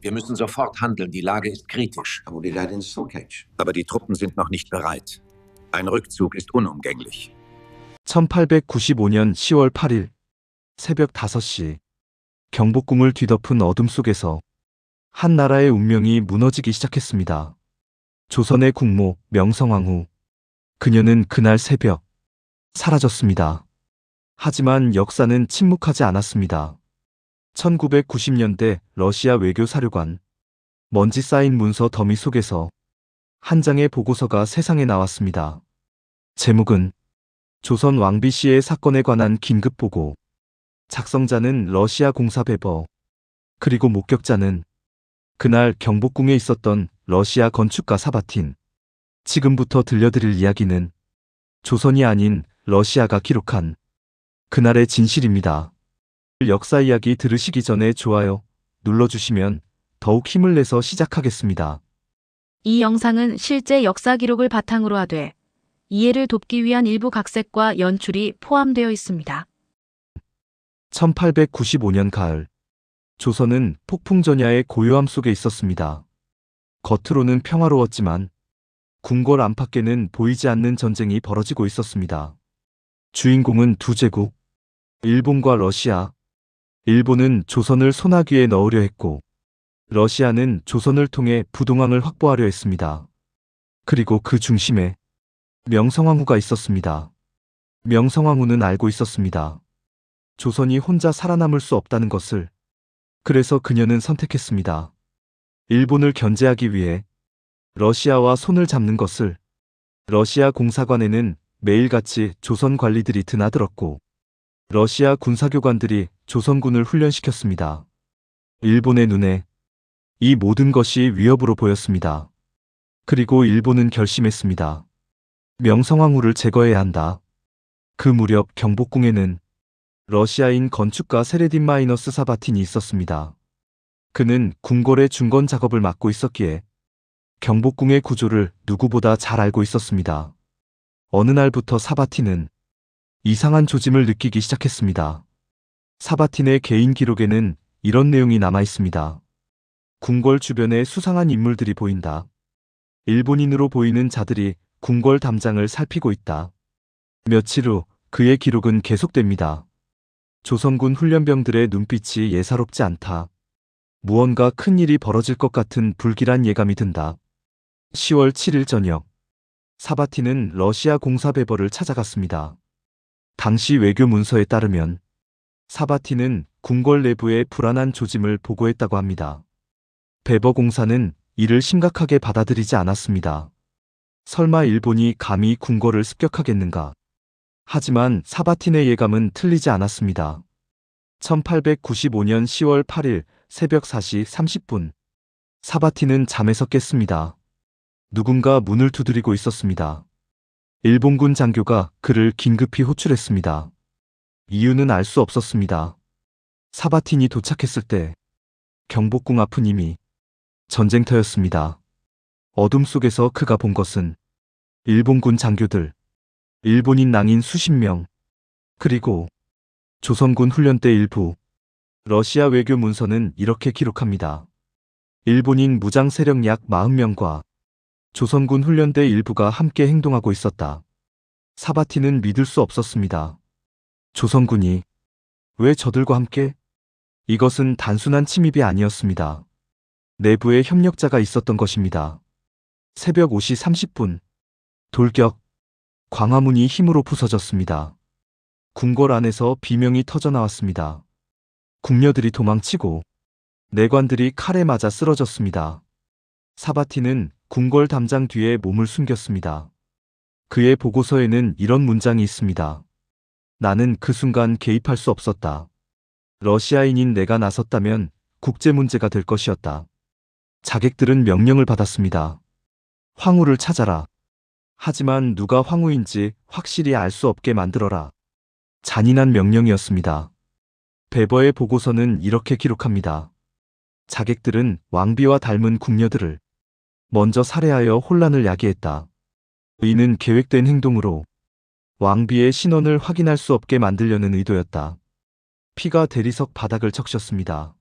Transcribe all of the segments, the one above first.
Wir müssen sofort handeln. Die Lage ist kritisch. Aber die Truppen sind noch nicht bereit. Ein Rückzug ist unumgänglich. 1895년 10월 8일 새벽 5시 경복궁을 뒤덮은 어둠 속에서 한 나라의 운명이 무너지기 시작했습니다. 조선의 국모 명성황후 그녀는 그날 새벽 사라졌습니다. 하지만 역사는 침묵하지 않았습니다. 1990년대 러시아 외교 사료관 먼지 쌓인 문서 더미 속에서 한 장의 보고서가 세상에 나왔습니다. 제목은 조선 왕비 씨의 사건에 관한 긴급 보고. 작성자는 러시아 공사 베버. 그리고 목격자는 그날 경복궁에 있었던 러시아 건축가 사바틴. 지금부터 들려드릴 이야기는 조선이 아닌 러시아가 기록한 그날의 진실입니다. 역사 이야기 들으시기 전에 좋아요 눌러주시면 더욱 힘을 내서 시작하겠습니다. 이 영상은 실제 역사 기록을 바탕으로 하되 이해를 돕기 위한 일부 각색과 연출이 포함되어 있습니다. 1895년 가을, 조선은 폭풍전야의 고요함 속에 있었습니다. 겉으로는 평화로웠지만 궁궐 안팎에는 보이지 않는 전쟁이 벌어지고 있었습니다. 주인공은 두 제국, 일본과 러시아. 일본은 조선을 소나귀에 넣으려 했고, 러시아는 조선을 통해 부동항을 확보하려 했습니다. 그리고 그 중심에 명성황후가 있었습니다. 명성황후는 알고 있었습니다. 조선이 혼자 살아남을 수 없다는 것을. 그래서 그녀는 선택했습니다. 일본을 견제하기 위해 러시아와 손을 잡는 것을. 러시아 공사관에는 매일같이 조선 관리들이 드나들었고, 러시아 군사교관들이 조선군을 훈련시켰습니다. 일본의 눈에 이 모든 것이 위협으로 보였습니다. 그리고 일본은 결심했습니다. 명성황후를 제거해야 한다. 그 무렵 경복궁에는 러시아인 건축가 세레딘 마이너스 사바틴이 있었습니다. 그는 궁궐의 중건 작업을 맡고 있었기에 경복궁의 구조를 누구보다 잘 알고 있었습니다. 어느 날부터 사바틴은 이상한 조짐을 느끼기 시작했습니다. 사바틴의 개인 기록에는 이런 내용이 남아 있습니다. 궁궐 주변에 수상한 인물들이 보인다. 일본인으로 보이는 자들이 궁궐 담장을 살피고 있다. 며칠 후 그의 기록은 계속됩니다. 조선군 훈련병들의 눈빛이 예사롭지 않다. 무언가 큰 일이 벌어질 것 같은 불길한 예감이 든다. 10월 7일 저녁, 사바티는 러시아 공사 베버를 찾아갔습니다. 당시 외교 문서에 따르면 사바티는 궁궐 내부의 불안한 조짐을 보고했다고 합니다. 베버 공사는 이를 심각하게 받아들이지 않았습니다. 설마 일본이 감히 궁궐을 습격하겠는가? 하지만 사바틴의 예감은 틀리지 않았습니다. 1895년 10월 8일 새벽 4시 30분. 사바틴은 잠에서 깼습니다. 누군가 문을 두드리고 있었습니다. 일본군 장교가 그를 긴급히 호출했습니다. 이유는 알 수 없었습니다. 사바틴이 도착했을 때 경복궁 앞은 이미 전쟁터였습니다. 어둠 속에서 그가 본 것은 일본군 장교들, 일본인 낭인 수십 명, 그리고 조선군 훈련대 일부, 러시아 외교 문서는 이렇게 기록합니다. 일본인 무장 세력 약 40명과 조선군 훈련대 일부가 함께 행동하고 있었다. 사바티는 믿을 수 없었습니다. 조선군이 왜 저들과 함께? 이것은 단순한 침입이 아니었습니다. 내부에 협력자가 있었던 것입니다. 새벽 5시 30분. 돌격. 광화문이 힘으로 부서졌습니다. 궁궐 안에서 비명이 터져 나왔습니다. 궁녀들이 도망치고 내관들이 칼에 맞아 쓰러졌습니다. 사바티는 궁궐 담장 뒤에 몸을 숨겼습니다. 그의 보고서에는 이런 문장이 있습니다. 나는 그 순간 개입할 수 없었다. 러시아인인 내가 나섰다면 국제 문제가 될 것이었다. 자객들은 명령을 받았습니다. 황후를 찾아라. 하지만 누가 황후인지 확실히 알 수 없게 만들어라. 잔인한 명령이었습니다. 베버의 보고서는 이렇게 기록합니다. 자객들은 왕비와 닮은 궁녀들을 먼저 살해하여 혼란을 야기했다. 이는 계획된 행동으로 왕비의 신원을 확인할 수 없게 만들려는 의도였다. 피가 대리석 바닥을 적셨습니다.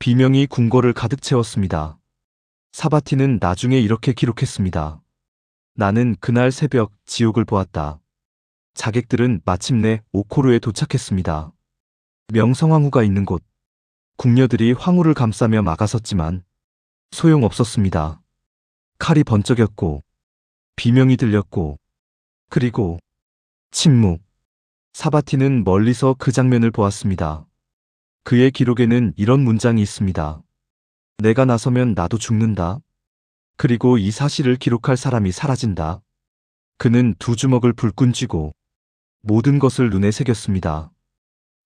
비명이 궁궐을 가득 채웠습니다. 사바티는 나중에 이렇게 기록했습니다. 나는 그날 새벽 지옥을 보았다. 자객들은 마침내 오코루에 도착했습니다. 명성황후가 있는 곳. 궁녀들이 황후를 감싸며 막아섰지만 소용없었습니다. 칼이 번쩍였고 비명이 들렸고 그리고 침묵. 사바티는 멀리서 그 장면을 보았습니다. 그의 기록에는 이런 문장이 있습니다. 내가 나서면 나도 죽는다. 그리고 이 사실을 기록할 사람이 사라진다. 그는 두 주먹을 불끈 쥐고 모든 것을 눈에 새겼습니다.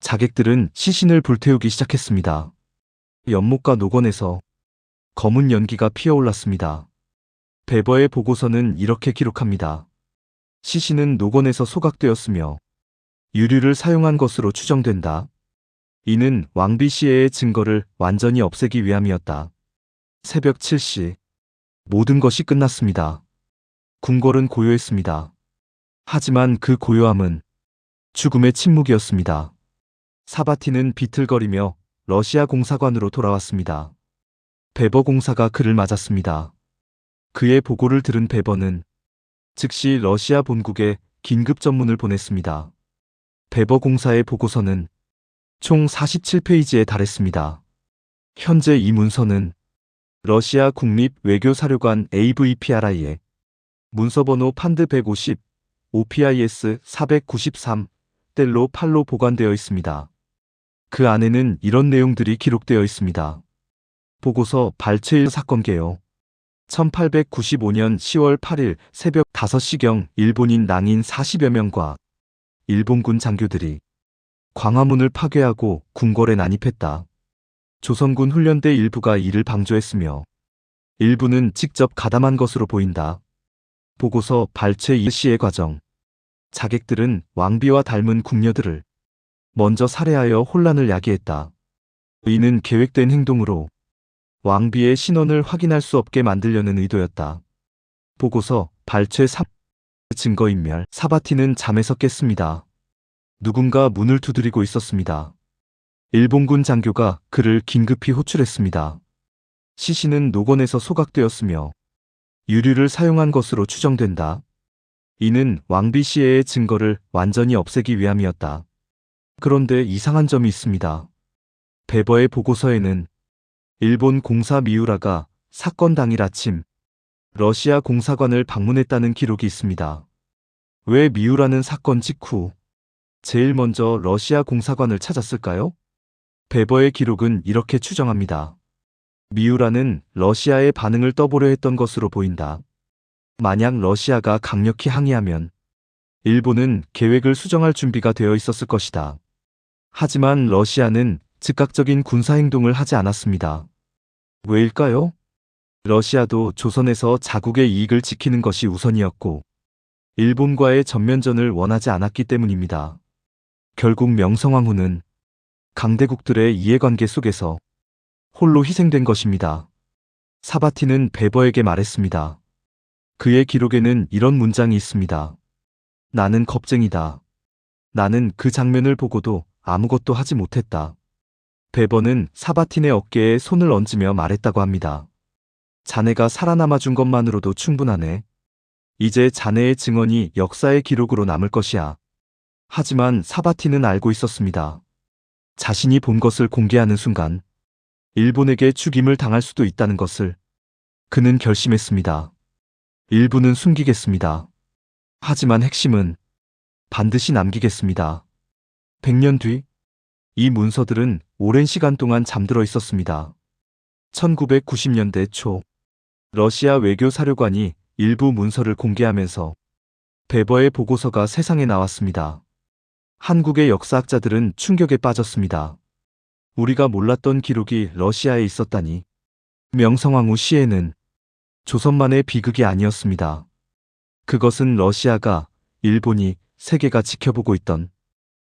자객들은 시신을 불태우기 시작했습니다. 연못과 노건에서 검은 연기가 피어올랐습니다. 베버의 보고서는 이렇게 기록합니다. 시신은 노건에서 소각되었으며 유류를 사용한 것으로 추정된다. 이는 왕비 시해의 증거를 완전히 없애기 위함이었다. 새벽 7시. 모든 것이 끝났습니다. 궁궐은 고요했습니다. 하지만 그 고요함은 죽음의 침묵이었습니다. 사바티는 비틀거리며 러시아 공사관으로 돌아왔습니다. 베버 공사가 그를 맞았습니다. 그의 보고를 들은 베버는 즉시 러시아 본국에 긴급 전문을 보냈습니다. 베버 공사의 보고서는 총 47페이지에 달했습니다. 현재 이 문서는 러시아 국립 외교사료관 AVPRI에 문서번호 판드 150, OPIS 493, 델로 8로 보관되어 있습니다. 그 안에는 이런 내용들이 기록되어 있습니다. 보고서 발췌일 사건 개요. 1895년 10월 8일 새벽 5시경 일본인 낭인 40여 명과 일본군 장교들이 광화문을 파괴하고 궁궐에 난입했다. 조선군 훈련대 일부가 이를 방조했으며 일부는 직접 가담한 것으로 보인다. 보고서 발췌 일시의 과정. 자객들은 왕비와 닮은 궁녀들을 먼저 살해하여 혼란을 야기했다. 이는 계획된 행동으로 왕비의 신원을 확인할 수 없게 만들려는 의도였다. 보고서 발췌 3 증거인멸 사바티는 잠에서 깼습니다. 누군가 문을 두드리고 있었습니다. 일본군 장교가 그를 긴급히 호출했습니다. 시신은 노건에서 소각되었으며 유류를 사용한 것으로 추정된다. 이는 왕비 시해의 증거를 완전히 없애기 위함이었다. 그런데 이상한 점이 있습니다. 베버의 보고서에는 일본 공사 미우라가 사건 당일 아침 러시아 공사관을 방문했다는 기록이 있습니다. 왜 미우라는 사건 직후 제일 먼저 러시아 공사관을 찾았을까요? 베버의 기록은 이렇게 추정합니다. 미우라는 러시아의 반응을 떠보려 했던 것으로 보인다. 만약 러시아가 강력히 항의하면 일본은 계획을 수정할 준비가 되어 있었을 것이다. 하지만 러시아는 즉각적인 군사행동을 하지 않았습니다. 왜일까요? 러시아도 조선에서 자국의 이익을 지키는 것이 우선이었고, 일본과의 전면전을 원하지 않았기 때문입니다. 결국 명성황후는 강대국들의 이해관계 속에서 홀로 희생된 것입니다. 사바티는 베버에게 말했습니다. 그의 기록에는 이런 문장이 있습니다. 나는 겁쟁이다. 나는 그 장면을 보고도 아무것도 하지 못했다. 베버는 사바틴의 어깨에 손을 얹으며 말했다고 합니다. 자네가 살아남아 준 것만으로도 충분하네. 이제 자네의 증언이 역사의 기록으로 남을 것이야. 하지만 사바티는 알고 있었습니다. 자신이 본 것을 공개하는 순간 일본에게 죽임을 당할 수도 있다는 것을 그는 결심했습니다. 일부는 숨기겠습니다. 하지만 핵심은 반드시 남기겠습니다. 100년 뒤, 이 문서들은 오랜 시간 동안 잠들어 있었습니다. 1990년대 초, 러시아 외교 사료관이 일부 문서를 공개하면서 베버의 보고서가 세상에 나왔습니다. 한국의 역사학자들은 충격에 빠졌습니다. 우리가 몰랐던 기록이 러시아에 있었다니. 명성황후 시에는 조선만의 비극이 아니었습니다. 그것은 러시아가, 일본이, 세계가 지켜보고 있던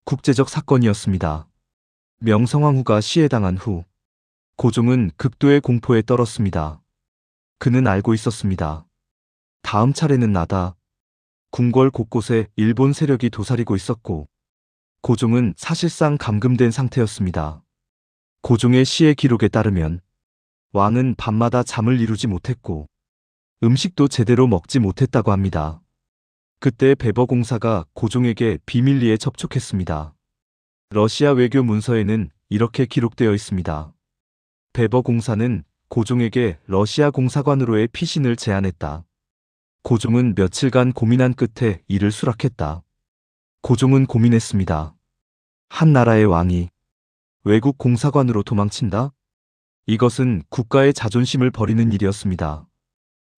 국제적 사건이었습니다. 명성황후가 시해당한 후 고종은 극도의 공포에 떨었습니다. 그는 알고 있었습니다. 다음 차례는 나다. 궁궐 곳곳에 일본 세력이 도사리고 있었고 고종은 사실상 감금된 상태였습니다. 고종의 시의 기록에 따르면 왕은 밤마다 잠을 이루지 못했고 음식도 제대로 먹지 못했다고 합니다. 그때 베버공사가 고종에게 비밀리에 접촉했습니다. 러시아 외교 문서에는 이렇게 기록되어 있습니다. 베버 공사는 고종에게 러시아 공사관으로의 피신을 제안했다. 고종은 며칠간 고민한 끝에 이를 수락했다. 고종은 고민했습니다. 한 나라의 왕이 외국 공사관으로 도망친다? 이것은 국가의 자존심을 버리는 일이었습니다.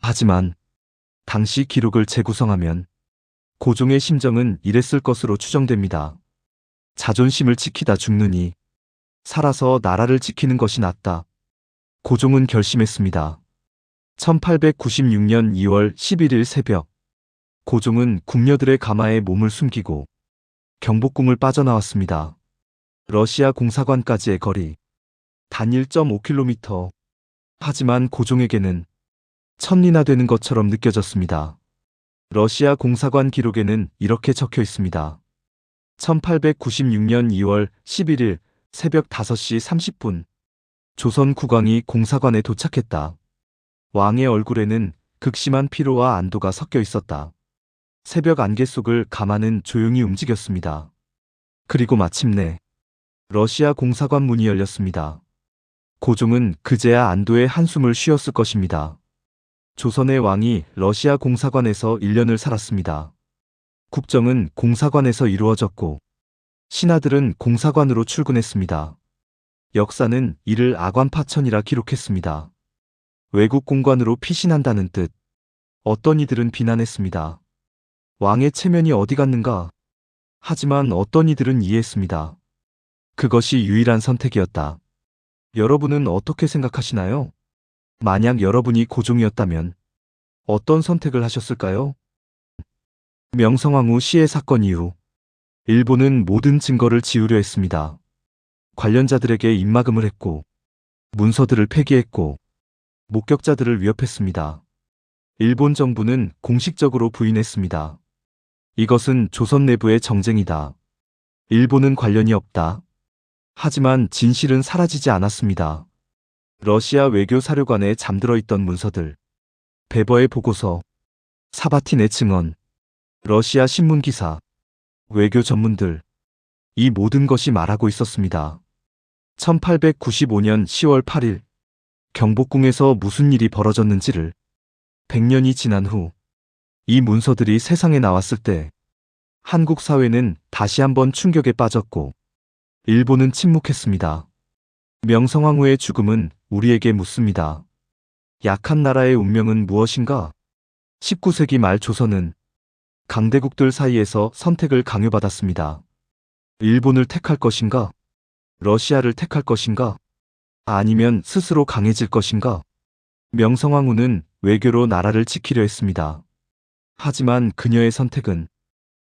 하지만 당시 기록을 재구성하면 고종의 심정은 이랬을 것으로 추정됩니다. 자존심을 지키다 죽느니 살아서 나라를 지키는 것이 낫다. 고종은 결심했습니다. 1896년 2월 11일 새벽 고종은 궁녀들의 가마에 몸을 숨기고 경복궁을 빠져나왔습니다. 러시아 공사관까지의 거리 단 1.5km. 하지만 고종에게는 천리나 되는 것처럼 느껴졌습니다. 러시아 공사관 기록에는 이렇게 적혀 있습니다. 1896년 2월 11일 새벽 5시 30분 조선 국왕이 공사관에 도착했다. 왕의 얼굴에는 극심한 피로와 안도가 섞여 있었다. 새벽 안개 속을 가마는 조용히 움직였습니다. 그리고 마침내 러시아 공사관 문이 열렸습니다. 고종은 그제야 안도의 한숨을 쉬었을 것입니다. 조선의 왕이 러시아 공사관에서 1년을 살았습니다. 국정은 공사관에서 이루어졌고 신하들은 공사관으로 출근했습니다. 역사는 이를 아관파천이라 기록했습니다. 외국 공관으로 피신한다는 뜻. 어떤 이들은 비난했습니다. 왕의 체면이 어디 갔는가? 하지만 어떤 이들은 이해했습니다. 그것이 유일한 선택이었다. 여러분은 어떻게 생각하시나요? 만약 여러분이 고종이었다면 어떤 선택을 하셨을까요? 명성황후 시해 사건 이후 일본은 모든 증거를 지우려 했습니다. 관련자들에게 입막음을 했고 문서들을 폐기했고 목격자들을 위협했습니다. 일본 정부는 공식적으로 부인했습니다. 이것은 조선 내부의 정쟁이다. 일본은 관련이 없다. 하지만 진실은 사라지지 않았습니다. 러시아 외교 사료관에 잠들어 있던 문서들, 베버의 보고서, 사바틴의 증언, 러시아 신문 기사, 외교 전문들, 이 모든 것이 말하고 있었습니다. 1895년 10월 8일, 경복궁에서 무슨 일이 벌어졌는지를 100년이 지난 후, 이 문서들이 세상에 나왔을 때, 한국 사회는 다시 한번 충격에 빠졌고, 일본은 침묵했습니다. 명성황후의 죽음은 우리에게 묻습니다. 약한 나라의 운명은 무엇인가? 19세기 말 조선은 강대국들 사이에서 선택을 강요받았습니다. 일본을 택할 것인가? 러시아를 택할 것인가? 아니면 스스로 강해질 것인가? 명성황후는 외교로 나라를 지키려 했습니다. 하지만 그녀의 선택은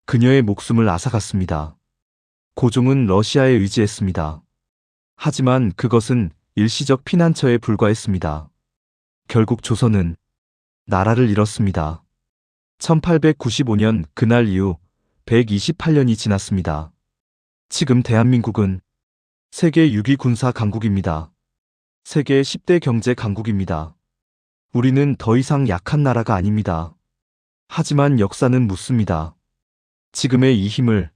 그녀의 목숨을 앗아갔습니다. 고종은 러시아에 의지했습니다. 하지만 그것은 일시적 피난처에 불과했습니다. 결국 조선은 나라를 잃었습니다. 1895년 그날 이후 128년이 지났습니다. 지금 대한민국은 세계 6위 군사 강국입니다. 세계 10대 경제 강국입니다. 우리는 더 이상 약한 나라가 아닙니다. 하지만 역사는 묻습니다. 지금의 이 힘을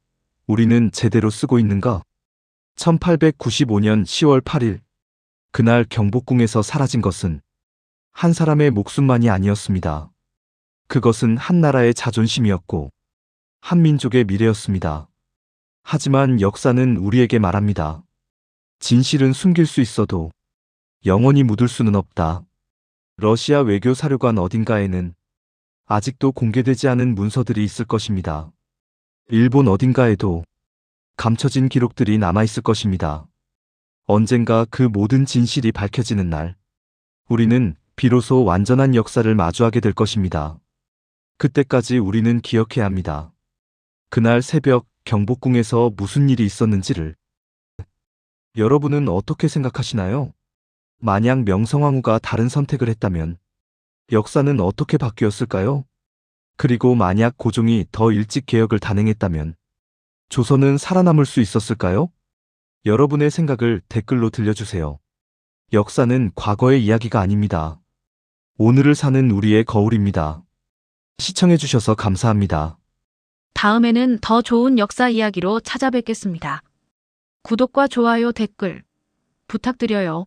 우리는 제대로 쓰고 있는가? 1895년 10월 8일 그날 경복궁에서 사라진 것은 한 사람의 목숨만이 아니었습니다. 그것은 한 나라의 자존심이었고 한 민족의 미래였습니다. 하지만 역사는 우리에게 말합니다. 진실은 숨길 수 있어도 영원히 묻을 수는 없다. 러시아 외교 사료관 어딘가에는 아직도 공개되지 않은 문서들이 있을 것입니다. 일본 어딘가에도 감춰진 기록들이 남아있을 것입니다. 언젠가 그 모든 진실이 밝혀지는 날, 우리는 비로소 완전한 역사를 마주하게 될 것입니다. 그때까지 우리는 기억해야 합니다. 그날 새벽 경복궁에서 무슨 일이 있었는지를 여러분은 어떻게 생각하시나요? 만약 명성황후가 다른 선택을 했다면 역사는 어떻게 바뀌었을까요? 그리고 만약 고종이 더 일찍 개혁을 단행했다면 조선은 살아남을 수 있었을까요? 여러분의 생각을 댓글로 들려주세요. 역사는 과거의 이야기가 아닙니다. 오늘을 사는 우리의 거울입니다. 시청해주셔서 감사합니다. 다음에는 더 좋은 역사 이야기로 찾아뵙겠습니다. 구독과 좋아요, 댓글 부탁드려요.